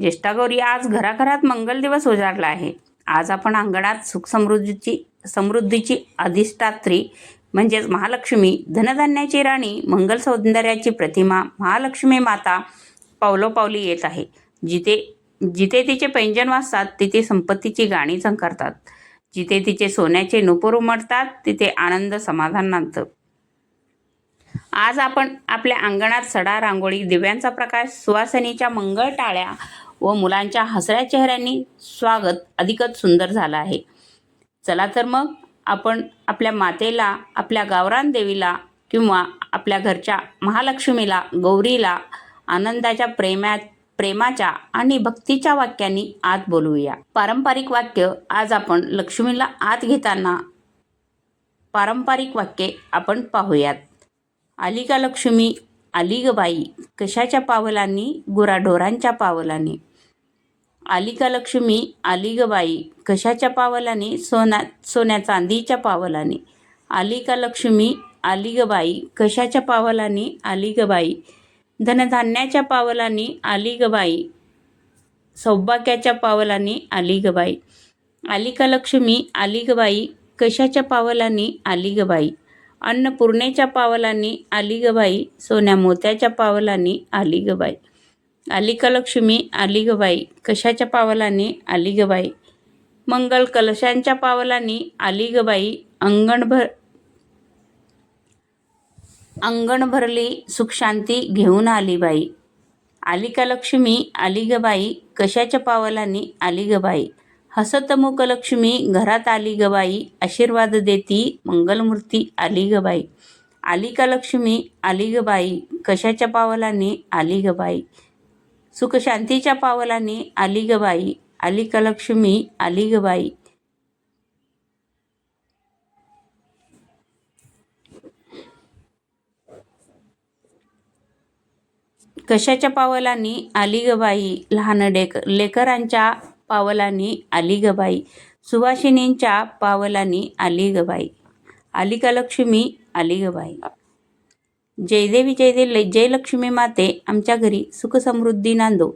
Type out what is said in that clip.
ज्येष्ठागौरी आज घराघरात मंगल दिवस उजाडला आहे. आज आपण अंगणात सुखसमृद्धीची समृद्धीची अधिष्ठात्री म्हणजेच महालक्ष्मी धनधान्याची राणी मंगल सौंदर्याची प्रतिमा महालक्ष्मी माता पावलोपावली येत आहे. जिथे जिथे तिचे पैंजन वाजतात तिथे संपत्तीची गाणी झंकारतात. जिथे तिचे सोन्याचे नुपूर उमटतात तिथे आनंद समाधान नांदतं. आज आपण आपल्या अंगणात सडा रांगोळी दिव्यांचा प्रकाश सुवासनीच्या मंगळ टाळ्या व मुलांच्या हसऱ्या चेहऱ्यांनी स्वागत अधिकच सुंदर झालं आहे. चला तर मग आपण आपल्या मातेला आपल्या गावरान देवीला किंवा आपल्या घरच्या महालक्ष्मीला गौरीला आनंदाच्या प्रेमात प्रेमाच्या आणि भक्तीच्या वाक्यांनी आत बोलूया. पारंपरिक वाक्य आज आपण लक्ष्मीला आत घेताना पारंपरिक वाक्ये आपण पाहूयात. आली का लक्ष्मी? आली ग बाई. कशाच्या पावलांनी? गुराढोरांच्या पावलांनी. आली का लक्ष्मी? आली ग बाई. कशाच्या पावलाने? सोना सोन्या चांदीच्या पावलाने. आली का लक्ष्मी? आली ग बाई. कशाच्या पावलाने? आली ग बाई. धनधान्याच्या पावलाने? आली ग बाई. सौभाग्याच्या पावलाने? आली ग बाई. आली का लक्ष्मी? आली ग बाई. कशाच्या पावलांनी? आली ग बाई. अन्नपूर्णेच्या पावलांनी? आली ग बाई. सोन्या मोत्याच्या पावलाने? आली ग बाई. आली का लक्ष्मी? आली कशाच्या पावलांनी? आली मंगल कलशांच्या पावलांनी? आली ग बाई. अंगणभर अंगण भरली सुखशांती घेऊन आली बाई. आली का लक्ष्मी? आली कशाच्या पावलांनी? आली ग लक्ष्मी घरात आली गबाई आशीर्वाद देती मंगलमूर्ती आली ग आली का लक्ष्मी? आली कशाच्या पावलांनी? आली सुखशांतीच्या पावलांनी आली ग बाई आली कलक्ष्मी आली ग बाई. कशाच्या पावलांनी आली ग बाई? लहान डेक लेकरांच्या पावलांनी आली ग बाई. सुवासिनींच्या पावलांनी आली ग बाई. आली का लक्ष्मी आली ग जयदेवी जयदेव जयलक्ष्मी माते आमच्या घरी सुखसमृद्धी नांदो.